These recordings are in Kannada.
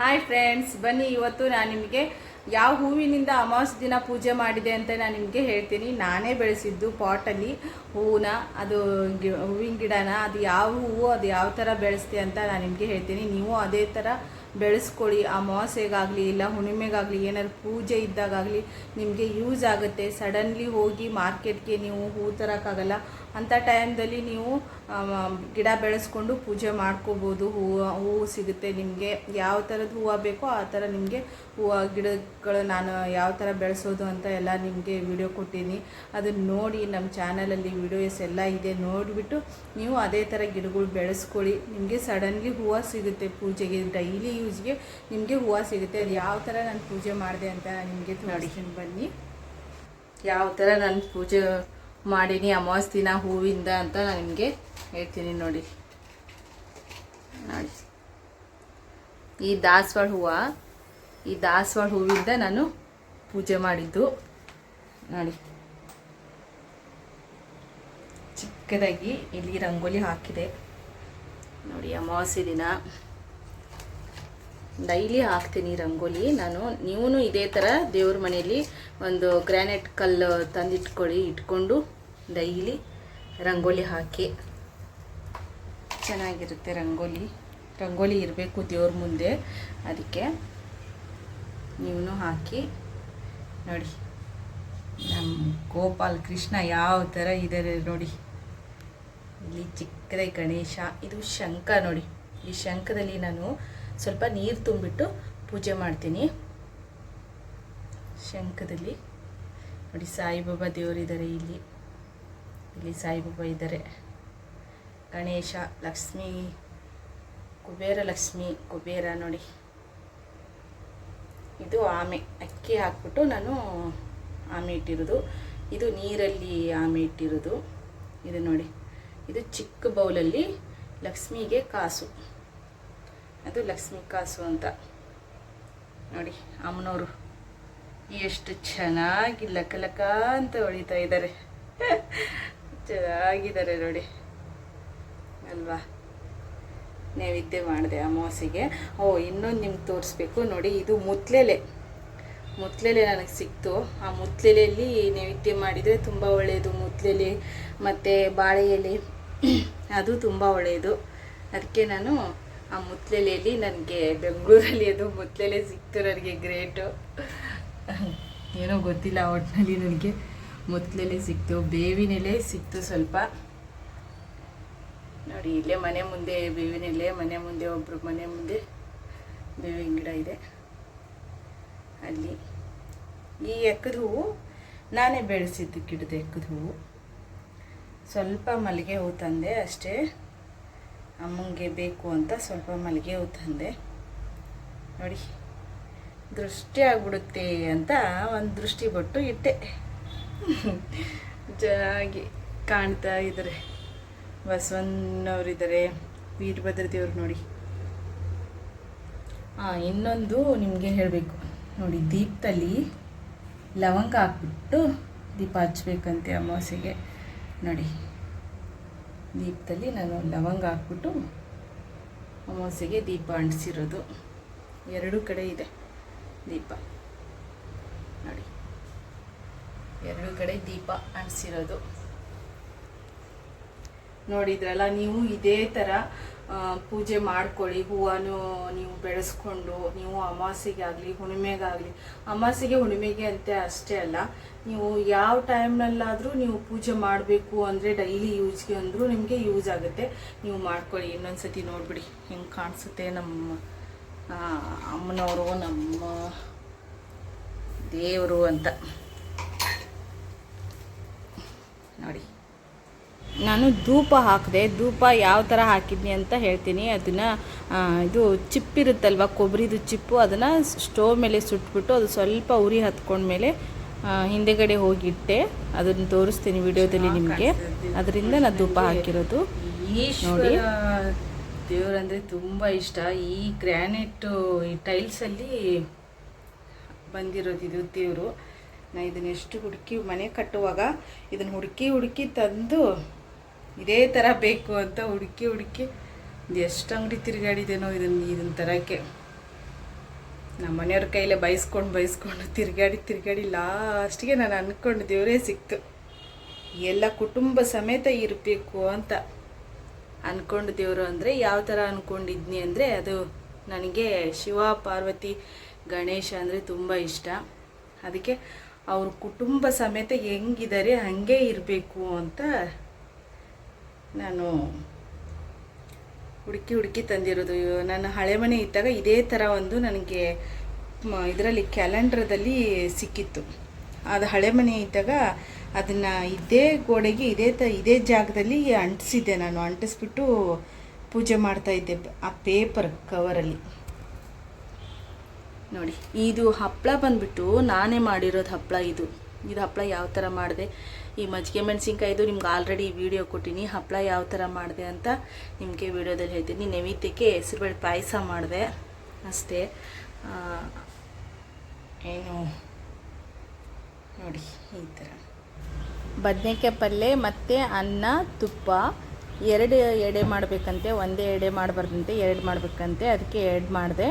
ಹಾಯ್ ಫ್ರೆಂಡ್ಸ್ ಬನ್ನಿ, ಇವತ್ತು ನಾನು ನಿಮಗೆ ಯಾವ ಹೂವಿನಿಂದ ಅಮಾವಾಸ್ಯ ದಿನ ಪೂಜೆ ಮಾಡಿದೆ ಅಂತ ನಾನು ನಿಮಗೆ ಹೇಳ್ತೀನಿ. ನಾನೇ ಬೆಳೆಸಿದ್ದು ಪಾಟಲ್ಲಿ ಹೂವನ್ನ, ಅದು ಗಿ, ಹೂವಿನ ಗಿಡನ, ಅದು ಯಾವ ಹೂವು, ಅದು ಯಾವ ಥರ ಬೆಳೆಸ್ತೆ ಅಂತ ನಾನು ನಿಮಗೆ ಹೇಳ್ತೀನಿ. ನೀವು ಅದೇ ಥರ ಬೆಳೆಸ್ಕೊಳ್ಳಿ. ಅಮಾವಾಸ್ಯೆಗಾಗಲಿ ಇಲ್ಲ ಹುಣ್ಣಿಮೆಗಾಗಲಿ, ಏನಾದ್ರು ಪೂಜೆ ಇದ್ದಾಗಲಿ ನಿಮಗೆ ಯೂಸ್ ಆಗುತ್ತೆ. ಸಡನ್ಲಿ ಹೋಗಿ ಮಾರ್ಕೆಟ್ಗೆ ನೀವು ಹೂ ತರೋಕ್ಕಾಗಲ್ಲ. ಅಂಥ ಟೈಮ್ದಲ್ಲಿ ನೀವು ಗಿಡ ಬೆಳೆಸ್ಕೊಂಡು ಪೂಜೆ ಮಾಡ್ಕೋಬೋದು ಹೂವು ಹೂವು ಸಿಗುತ್ತೆ ನಿಮಗೆ. ಯಾವ ಥರದ ಹೂವು ಬೇಕೋ ಆ ಥರ ನಿಮಗೆ ಹೂವು ಗಿಡಗಳು ನಾನು ಯಾವ ಥರ ಬೆಳೆಸೋದು ಅಂತ ಎಲ್ಲ ನಿಮಗೆ ವಿಡಿಯೋ ಕೊಟ್ಟಿನಿ ಅದನ್ನು ನೋಡಿ ನಮ್ಮ ಚಾನಲಲ್ಲಿ ವಿಡಿಯೋಸ್ ಎಲ್ಲ ಇದೆ ನೋಡಿಬಿಟ್ಟು ನೀವು ಅದೇ ಥರ ಗಿಡಗಳು ಬೆಳೆಸ್ಕೊಳ್ಳಿ. ನಿಮಗೆ ಸಡನ್ಲಿ ಹೂವು ಸಿಗುತ್ತೆ ಪೂಜೆಗೆ ಡೈಲಿ ಯೂಸ್ಗೆ ನಿಮಗೆ ಹೂವು ಸಿಗುತ್ತೆ. ಅದು ಯಾವ ಥರ ನಾನು ಪೂಜೆ ಮಾಡಿದೆ ಅಂತ ನಿಮಗೆ ತೋರಿಸ್ತೀನಿ ಬನ್ನಿ. ಯಾವ ಥರ ನಾನು ಪೂಜೆ ಮಾಡೀನಿ, ಅಮಾವಾಸ್ಯ ಹೂವಿಂದ ಅಂತ ನಾನು ನಿಮಗೆ ಹೇಳ್ತೀನಿ ನೋಡಿ. ನೋಡಿ ಈ ದಾಸವಾಳ ಹೂವು, ಈ ದಾಸವಾಳ ಹೂವಿಂದ ನಾನು ಪೂಜೆ ಮಾಡಿದ್ದು. ನೋಡಿ. ಚಿಕ್ಕದಾಗಿ ಇಲ್ಲಿ ರಂಗೋಲಿ ಹಾಕಿದೆ. ನೋಡಿ, ಅಮಾವಾಸ್ಯೆ ದಿನ. ಡೈಲಿ ಹಾಕ್ತೀನಿ ರಂಗೋಲಿ. ನಾನು ನೀವು ಇದೇ ಥರ ದೇವ್ರ ಮನೆಯಲ್ಲಿ ಒಂದು ಗ್ರಾನೈಟ್ ಕಲ್ಲು ತಂದಿಟ್ಕೊಳ್ಳಿ, ಇಟ್ಕೊಂಡು ಡೈಲಿ ರಂಗೋಲಿ ಹಾಕಿ. ಚೆನ್ನಾಗಿರುತ್ತೆ ರಂಗೋಲಿ. ರಂಗೋಲಿ ಇರಬೇಕು ದೇವ್ರ ಮುಂದೆ. ಅದಕ್ಕೆ ನೀವು ಹಾಕಿ. ನೋಡಿ ನಮ್ಮ ಗೋಪಾಲ್ ಕೃಷ್ಣ ಯಾವ ಥರ ಇದ್ದಾರೆ ನೋಡಿ. ಇಲ್ಲಿ ಚಿಕ್ಕದೇ ಗಣೇಶ, ಇದು ಶಂಖ ನೋಡಿ. ಈ ಶಂಖದಲ್ಲಿ ನಾನು ಸ್ವಲ್ಪ ನೀರು ತುಂಬಿಟ್ಟು ಪೂಜೆ ಮಾಡ್ತೀನಿ. ಶಂಖದಲ್ಲಿ. ನೋಡಿ, ಸಾಯಿಬಾಬಾ ದೇವರಿದ್ದಾರೆ ಇಲ್ಲಿ. ಇಲ್ಲಿ ಸಾಯಿಬಾಬಾ ಇದ್ದಾರೆ. ಗಣೇಶ, ಲಕ್ಷ್ಮಿ, ಕುಬೇರ ಲಕ್ಷ್ಮಿ, ಕುಬೇರ ನೋಡಿ. ಇದು ಆಮೆ. ಅಕ್ಕಿ ಹಾಕ್ಬಿಟ್ಟು ನಾನು ಆಮೆ ಇಟ್ಟಿರೋದು. ಇದು ನೀರಲ್ಲಿ ಆಮೆ ಇಟ್ಟಿರೋದು. ಇದು ನೋಡಿ. ಇದು ಚಿಕ್ಕ ಬೌಲಲ್ಲಿ ಲಕ್ಷ್ಮಿಗೆ ಕಾಸು. ಅದು ಲಕ್ಷ್ಮಿ ಕಾಸು ಅಂತ. ನೋಡಿ, ಅಮ್ಮನವರು ಎಷ್ಟು ಚೆನ್ನಾಗಿ ಲಕ ಲಕ ಅಂತ ಹೊಳಿತಾ ಇದ್ದಾರೆ. ಚೆನ್ನಾಗಿದ್ದಾರೆ ನೋಡಿ. ಅಲ್ವಾ? ನೈವೇದ್ಯ ಮಾಡಿದೆ ಅಮಾವಾಸ್ಯೆಗೆ. ಓ, ಇನ್ನೊಂದು ನಿಮ್ಗೆ ತೋರಿಸ್ಬೇಕು. ನೋಡಿ, ಇದು ಮುತ್ಲೆಲೆ. ಮುತ್ಲೆಲೆ ನನಗೆ ಸಿಕ್ತು. ಆ ಮುತ್ಲೆಲೆಯಲ್ಲಿ ನೈವೇದ್ಯ ಮಾಡಿದರೆ ತುಂಬ ಒಳ್ಳೆಯದು ಮುತ್ಲೆಲೆ, ಮತ್ತು ಬಾಳೆ ಎಲೆ ಅದು ತುಂಬ ಒಳ್ಳೆಯದು. ಅದಕ್ಕೆ ನಾನು ಆ ಮುತ್ಲೆಲೆಯಲ್ಲಿ ನನಗೆ ಬೆಂಗಳೂರಲ್ಲಿ ಅದು ಮುತ್ಲೆಲೆ ಸಿಕ್ತು ನನಗೆ ಗ್ರೇಟು. ಏನೋ ಗೊತ್ತಿಲ್ಲ ಒಟ್ಟಿನಲ್ಲಿ ನನಗೆ ಮುತ್ಲೆಲೆ ಸಿಕ್ತು ಬೇವಿನ ಎಲೆ ಸಿಕ್ತು ಸ್ವಲ್ಪ. ನೋಡಿ, ಇಲ್ಲೇ ಮನೆ ಮುಂದೆ ಬೇವಿನ ಎಲೆ ಮನೆ ಮುಂದೆ ಒಬ್ಬರು ಮನೆ ಮುಂದೆ ಬೇವಿನ ಗಿಡ ಇದೆ. ಅಲ್ಲಿ ಈ ಎಕ್ಕದ ಹೂವು ನಾನೇ ಬೆಳೆಸಿದ್ದು ಗಿಡದ ಎಕ್ಕದ ಹೂವು. ಸ್ವಲ್ಪ ಮಲ್ಲಿಗೆ ಹೂ ತಂದೆ ಅಷ್ಟೇ. ಅಮ್ಮಂಗೆ ಬೇಕು ಅಂತ ಸ್ವಲ್ಪ ಮಲ್ಲಿಗೆ ಹೂ ತಂದೆ. ನೋಡಿ, ದೃಷ್ಟಿ ಆಗ್ಬಿಡುತ್ತೆ ಅಂತ ಒಂದು ದೃಷ್ಟಿ ಬೊಟ್ಟು ಇಟ್ಟೆ. ಚೆನ್ನಾಗಿ ಕಾಣ್ತಾ ಇದ್ದಾರೆ. ಬಸವಣ್ಣವರಿದ್ದಾರೆ ವೀರಭದ್ರ ದೇವ್ರು ನೋಡಿ. ಹಾಂ ಇನ್ನೊಂದು ನಿಮಗೆ ಹೇಳಬೇಕು. ನೋಡಿ ದೀಪದಲ್ಲಿ ಲವಂಗ ಹಾಕ್ಬಿಟ್ಟು ದೀಪ ಹಚ್ಬೇಕಂತೆ ಅಮಾವಾಸ್ಯೆಗೆ. ನೋಡಿ. ದೀಪದಲ್ಲಿ ನಾನು ಲವಂಗ ಹಾಕ್ಬಿಟ್ಟು ಅಮಾವಾಸ್ಯೆಗೆ ದೀಪ ಅಂಟಿಸಿರೋದು. ಎರಡೂ ಕಡೆ ಇದೆ ದೀಪ. ನೋಡಿ. ಎರಡೂ ಕಡೆ ದೀಪ ಅಂಟಿಸಿರೋದು. ನೋಡಿದ್ರಲ್ಲ, ನೀವು ಇದೇ ಥರ ಪೂಜೆ ಮಾಡ್ಕೊಳ್ಳಿ, ಹೂವನ್ನು ನೀವು ಬೆಳೆಸ್ಕೊಂಡು, ನೀವು ಅಮಾವಾಸ್ಯೆಗೆ ಆಗಲಿ ಹುಣ್ಣಿಮೆಗಾಗಲಿ ಅಮಾಸೆಗೆ ಹುಣ್ಣಿಮೆಗೆ ಅಂತ ಅಷ್ಟೇ ಅಲ್ಲ, ನೀವು ಯಾವ ಟೈಮ್ನಲ್ಲಾದರೂ ನೀವು ಪೂಜೆ ಮಾಡಬೇಕು ಅಂದರೆ ಡೈಲಿ ಯೂಸ್ಗೆ ಅಂದರೂ ನಿಮಗೆ ಯೂಸ್ ಆಗುತ್ತೆ. ನೀವು ಮಾಡ್ಕೊಳ್ಳಿ ಇನ್ನೊಂದು ಸತಿ ನೋಡಿಬಿಡಿ, ಹೆಂಗೆ ಕಾಣಿಸುತ್ತೆ ನಮ್ಮ ಅಮ್ಮನವರು, ನಮ್ಮ ದೇವರು ಅಂತ. ನೋಡಿ. ನಾನು ಧೂಪ ಹಾಕಿದೆ ಧೂಪ ಯಾವ ಥರ ಹಾಕಿದ್ನಿ ಅಂತ ಹೇಳ್ತೀನಿ. ಅದನ್ನು ಇದು ಚಿಪ್ ಇರುತ್ತಲ್ವ ಕೊಬ್ಬರಿದು ಚಿಪ್ಪು ಅದನ್ನು ಸ್ಟೋವ್ ಮೇಲೆ ಸುಟ್ಬಿಟ್ಟು ಅದು ಸ್ವಲ್ಪ ಉರಿ ಹತ್ಕೊಂಡ್ಮೇಲೆ ಹಿಂದೆಗಡೆ ಹೋಗಿಟ್ಟೆ. ಅದನ್ನು ತೋರಿಸ್ತೀನಿ ವಿಡಿಯೋದಲ್ಲಿ ನಿಮಗೆ. ಅದರಿಂದ ನಾನು ಧೂಪ ಹಾಕಿರೋದು. ನೋಡಿ. ದೇವರಂದರೆ ತುಂಬ ಇಷ್ಟ. ಈ ಗ್ರ್ಯಾನೆಟ್ಟು ಈ ಟೈಲ್ಸಲ್ಲಿ ಬಂದಿರೋದು ಇದು ದೇವರು. ನಾನು ಇದನ್ನ ಎಷ್ಟು ಹುಡುಕಿ ಮನೆ ಕಟ್ಟುವಾಗ ಇದನ್ನು ಹುಡುಕಿ ಹುಡುಕಿ ತಂದು ಇದೇ ಥರ ಬೇಕು ಅಂತ ಹುಡುಕಿ ಹುಡುಕಿ ಎಷ್ಟು ಅಂಗಡಿ ತಿರುಗಾಡಿದೇನೋ ಇದನ್ನು ಇದನ್ನ ತರೋಕ್ಕೆ. ನಮ್ಮ ಮನೆಯವ್ರ ಕೈಲೇ ಬೈಸ್ಕೊಂಡು ಬೈಸ್ಕೊಂಡು ತಿರುಗಾಡಿ ತಿರುಗಾಡಿ ಲಾಸ್ಟಿಗೆ ನಾನು ಅಂದ್ಕೊಂಡು ದೇವರೇ ಸಿಕ್ತು. ಎಲ್ಲ ಕುಟುಂಬ ಸಮೇತ ಇರಬೇಕು ಅಂತ ಅಂದ್ಕೊಂಡು ದೇವರು ಅಂದರೆ ಯಾವ ಥರ ಅಂದ್ಕೊಂಡಿದ್ನಿ ಅಂದರೆ ಅದು ನನಗೆ ಶಿವ, ಪಾರ್ವತಿ, ಗಣೇಶ ಅಂದರೆ ತುಂಬ ಇಷ್ಟ. ಅದಕ್ಕೆ ಅವ್ರ ಕುಟುಂಬ ಸಮೇತ ಹೆಂಗಿದ್ದಾರೆ ಹಾಗೆ ಇರಬೇಕು ಅಂತ ನಾನು ಹುಡುಕಿ ಹುಡುಕಿ ತಂದಿರೋದು. ನನ್ನ ಹಳೆ ಮನೆ ಇದ್ದಾಗ ಇದೇ ಥರ ಒಂದು ನನಗೆ ಇದರಲ್ಲಿ ಕ್ಯಾಲೆಂಡ್ರದಲ್ಲಿ ಸಿಕ್ಕಿತ್ತು. ಅದು ಹಳೆ ಮನೆ ಇದ್ದಾಗ ಅದನ್ನು ಇದೇ ಗೋಡೆಗೆ, ಇದೇ ತ, ಇದೇ ಜಾಗದಲ್ಲಿ ಅಂಟಿಸಿದ್ದೆ ನಾನು. ಅಂಟಿಸ್ಬಿಟ್ಟು ಪೂಜೆ ಮಾಡ್ತಾಯಿದ್ದೆ ಆ ಪೇಪರ್ ಕವರಲ್ಲಿ. ನೋಡಿ, ಇದು ಹಪ್ಪಳ ಬಂದ್ಬಿಟ್ಟು ನಾನೇ ಮಾಡಿರೋದು ಹಪ್ಪಳ ಇದು. ಇದು ಹಪ್ಪಳ ಯಾವ ಥರ ಮಾಡಿದೆ. ಈ ಮಜ್ಜಿಗೆ ಮೆಣಸಿನ್ಕಾಯ್ದು ನಿಮ್ಗೆ ಆಲ್ರೆಡಿ ವಿಡಿಯೋ ಕೊಟ್ಟಿನಿ. ಹಪ್ಪಳ ಯಾವ ಥರ ಮಾಡಿದೆ ಅಂತ ನಿಮಗೆ ವಿಡಿಯೋದಲ್ಲಿ ಹೇಳ್ತೀನಿ. ನೈವೇದ್ಯಕ್ಕೆ ಹೆಸರುಬೇಳೆ ಪಾಯಸ ಮಾಡಿದೆ. ಅಷ್ಟೇ. ಏನು? ನೋಡಿ, ಈ ಥರ. ಬದನೆಕಾಯಿ ಪಲ್ಯ ಮತ್ತು ಅನ್ನ, ತುಪ್ಪ. ಎರಡು ಎಡೆ ಮಾಡಬೇಕಂತೆ. ಒಂದೇ ಎಡೆ ಮಾಡಬಾರ್ದಂತೆ, ಎರಡು ಮಾಡಬೇಕಂತೆ. ಅದಕ್ಕೆ ಎರಡು ಮಾಡಿದೆ.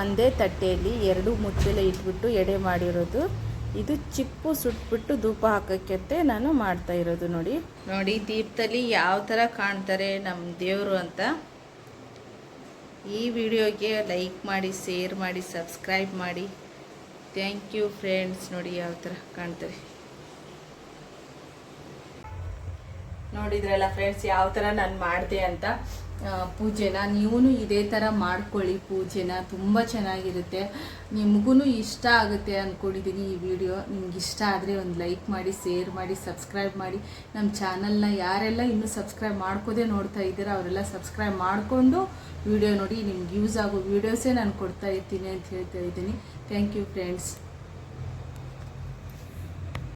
ಒಂದೇ ತಟ್ಟೆಯಲ್ಲಿ ಎರಡು ಮುಚ್ಚಲೆ ಇಟ್ಬಿಟ್ಟು ಎಡೆ ಮಾಡಿರೋದು. ಇದು ಚಿಪ್ಪು ಸುಟ್ಬಿಟ್ಟು ಧೂಪ ಹಾಕೋಕ್ಕೆ ನಾನು ಮಾಡ್ತಾ ಇರೋದು ನೋಡಿ. ನೋಡಿ ದೀಪದಲ್ಲಿ ಯಾವ ಥರ ಕಾಣ್ತಾರೆ ನಮ್ಮ ದೇವರು ಅಂತ. ಈ ವಿಡಿಯೋಗೆ ಲೈಕ್ ಮಾಡಿ, ಶೇರ್ ಮಾಡಿ, ಸಬ್ಸ್ಕ್ರೈಬ್ ಮಾಡಿ. Thank you friends. ನೋಡಿ ಯಾವ ಥರ ಕಾಣ್ತಾರೆ ನೋಡಿದ್ರಲ್ಲ ಫ್ರೆಂಡ್ಸ್ ಯಾವ ಥರ ನಾನು ಮಾಡಿದೆ ಅಂತ ಪೂಜೆನ ನೀವು ಇದೇ ಥರ ಮಾಡ್ಕೊಳ್ಳಿ ಪೂಜೆನ, ತುಂಬ ಚೆನ್ನಾಗಿರುತ್ತೆ. ನಿಮಗೂ ಇಷ್ಟ ಆಗುತ್ತೆ ಅಂದ್ಕೊಂಡಿದ್ದೀನಿ ಈ ವಿಡಿಯೋ ನಿಮ್ಗೆ ಇಷ್ಟ ಆದರೆ ಒಂದು ಲೈಕ್ ಮಾಡಿ ಶೇರ್ ಮಾಡಿ ಸಬ್ಸ್ಕ್ರೈಬ್ ಮಾಡಿ. ನಮ್ಮ ಚಾನಲ್ನ ಯಾರೆಲ್ಲ ಇನ್ನೂ ಸಬ್ಸ್ಕ್ರೈಬ್ ಮಾಡ್ಕೋದೇ ನೋಡ್ತಾ ಇದ್ದೀರಾ, ಅವರೆಲ್ಲ ಸಬ್ಸ್ಕ್ರೈಬ್ ಮಾಡಿಕೊಂಡು ವಿಡಿಯೋ ನೋಡಿ, ನಿಮ್ಗೆ ಯೂಸ್ ಆಗೋ ವೀಡಿಯೋಸೇ ನಾನು ಕೊಡ್ತಾ ಇರ್ತೀನಿ ಅಂತ ಹೇಳ್ತಾ ಇದ್ದೀನಿ. Thank you friends